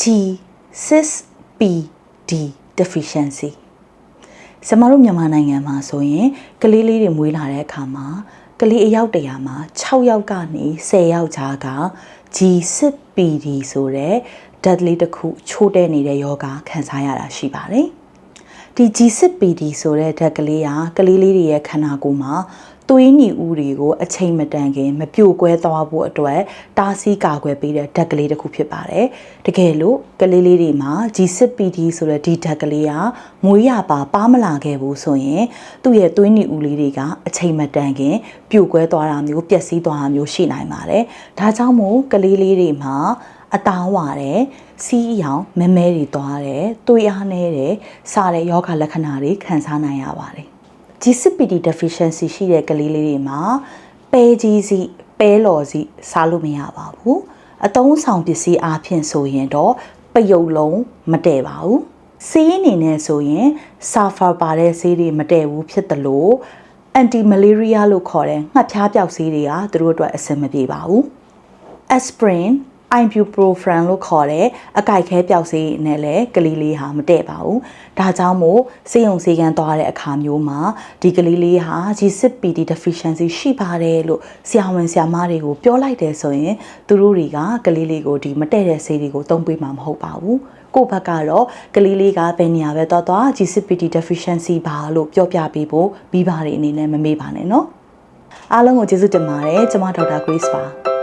G6PD deficiency ကျမတို့မြန်မာနိုင်ငံမှာဆိုရင်ကလေးလေးတွေမွေးလာတဲ့အခါမှာကလေးအယောက်တရာမှာ6ယောက်ကနေ10ယောက်ကြားက G6PD ဆိုတဲ့ဓာတ်လေးတစ်ခုချိုးတဲ့နေတဲ့ယောဂခံစားရတာရှိပါတယ်။ ဒီ G6PD ဆိုတဲ့ဓာတ်ကလေးကကလေးလေးတွေရဲ့ခန္ဓာကိုယ်မှာသွေးနီဦးတွေကိုအချိန်မတန်ခင်မပြိုကွဲသွားဖို့အတွက်တားဆီးကာကွယ်ပေးတဲ့ဓာတ်ကလေးတစ်ခုဖြစ်ပါတယ်။တကယ်လို့ကလေးလေးတွေမှာ G6PD ဆိုတဲ့ဒီဓာတ်ကလေးကမွေးရပါပါမလာခဲ့ဘူးဆိုရင်သူ့ရဲ့သွေးနီဦးလေးတွေကအချိန်မတန်ခင်ပြိုကွဲသွားတာမျိုးပျက်စီးသွားတာမျိုးရှိနိုင်ပါတယ်။ဒါကြောင့်မို့ကလေးလေးတွေမှာ အသားဝတယ်စီးရောင်မဲမဲတွေသွားတယ်တွေးအားနေတယ်စားတဲ့ယောဂလက္ခဏာတွေခံစားနိုင်ရပါတယ် GCPD deficiency ရှိတဲ့ကလေးလေးတွေမှာပဲကြီးစီပဲလော်စီစားလို့မရပါဘူးအတုံးဆောင်ပစ္စည်းအားဖြင့်ဆိုရင်တော့ပယုတ်လုံးမတည့်ပါဘူးဆေးအနေနဲ့ဆိုရင်ဆာဖာပါတဲ့ဆေးတွေမတည့်ဘူးဖြစ်တယ်လို့ anti malaria လို့ခေါ်တဲ့ငှက်ဖျားပျောက်ဆေးတွေကသူတို့အတွက်အဆင်မပြေပါဘူး aspirin ibuprofen လို့ခေါ်တဲ့အကြိုက်ခဲပျောက်ဆေးနဲ့လည်းကလေးလေးဟာမတည့်ပါဘူး။ဒါကြောင့်မို့စေယုံစေကန်သွားတဲ့အခါမျိုးမှာဒီကလေးလေးဟာ G6PD deficiency ရှိပါတယ်လို့ဆရာဝန်ဆရာမတွေကိုပြောလိုက်တယ်ဆိုရင်သူတို့တွေကကလေးလေးကိုဒီမတည့်တဲ့ဆေးတွေကိုသုံးပေးမှာမဟုတ်ပါဘူး။ကိုယ့်ဘက်ကတော့ကလေးလေးကဘယ်နေရာပဲသွားသွား G6PD deficiency ပါလို့ပြောပြပေးဖို့မိဘတွေအနေနဲ့မမေ့ပါနဲ့နော်။အားလုံးကိုကျေးဇူးတင်ပါတယ်ကျွန်မဒေါက်တာ Grace ပါ